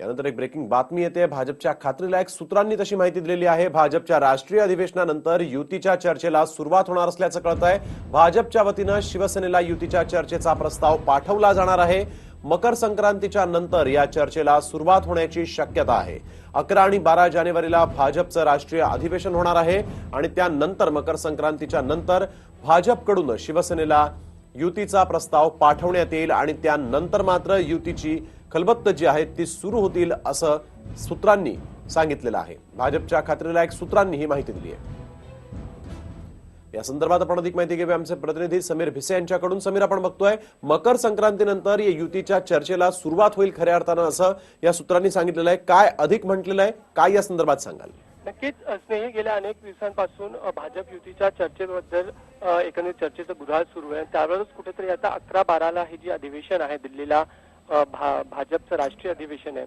यानंतर एक ब्रेकिंग बातमी येते. भाजपच्या खात्रीलायक सूत्रांनी तशी माहिती दिलेली आहे. भाजपच्या राष्ट्रीय अधिवेशनानंतर युतीच्या चर्चेला सुरुवात होणार असल्याचं कळत आहे भाजपच्या वतीनं शिवसेनेला युतीच्या चर्चेचा प्रस्ताव पाठवला जाणार आहे. मकर संक्रांतीच्या नंतर या चर्चेला सुरुवात होण्याची शक्यता आहे. अकरा आणि बारा जानेवारीला भाजपचं राष्ट्रीय अधिवेशन होणार आहे आणि त्यानंतर मकर संक्रांतीच्या नंतर भाजपकडून शिवसेनेला युतीचा प्रस्ताव पाठवण्यात येईल आणि त्यानंतर मात्र युतीची खलबत्त जी आहे ती सुरू होतील असं सूत्रांनी सांगितलेलं आहे. भाजपच्या खात्रीलायक सूत्रांनी ही माहिती दिली आहे. या संदर्भात आपण अधिक माहिती घेऊया. आमचे प्रतिनिधी समीर भिसे यांच्याकडून. समीर आपण बघतोय मकर संक्रांतीनंतर या युतीच्या चर्चेला सुरुवात होईल खऱ्या अर्थानं असं या सूत्रांनी सांगितलेलं आहे. काय अधिक म्हटलेलं आहे? काय या संदर्भात सांगाल? नक्कीच स्नेही गेल्या अनेक दिवसांपासून भाजप युतीच्या चर्चेबद्दल एकंदरीत चर्चेचं गुराळ सुरू आहे. त्यावरच कुठेतरी आता अकरा बाराला हे जे अधिवेशन आहे दिल्लीला भा- भाजपचं राष्ट्रीय अधिवेशन आहे.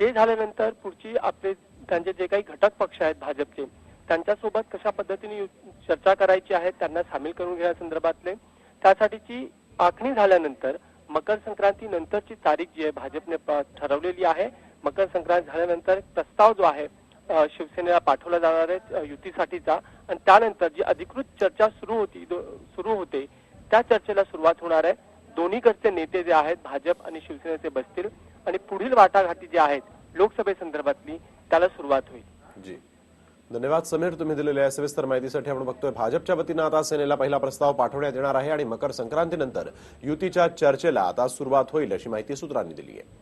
ते झाल्यानंतर पुढची आपले त्यांचे जे काही घटक पक्ष आहेत भाजपचे त्यांच्यासोबत कशा पद्धतीने यु- चर्चा करायची आहे त्यांना सामील करून घेण्यासंदर्भातले त्यासाठीची आखणी झाल्यानंतर मकर संक्रांती नंतरची तारीख जी आहे भाजपने ठरवलेली आहे. मकर संक्रांत झाल्यानंतर प्रस्ताव जो आहे शिवसेनेला पाठवला जाणार आहे युतीसाठीचा. आणि त्यानंतर जी अधिकृत चर्चा सुरू होती सुरू होते त्या चर्चेला सुरुवात होणार आहे. दोन्हीकडचे नेते जे आहेत भाजप आणि शिवसेनेचे बसतील आणि पुढील वाटाघाटी जी आहेत लोकसभेसंदर्भातली त्याला सुरुवात होईल. जी. धन्यवाद समीर. तुम्ही दिलेल्या या सविस्तर माहितीसाठी आपण बघतोय भाजपच्या वतीनं आता सेनेला पहिला प्रस्ताव पाठवण्यात येणार आहे आणि मकर संक्रांतीनंतर युतीच्या चर्चेला आता सुरुवात होईल अशी माहिती सूत्रांनी दिली आहे.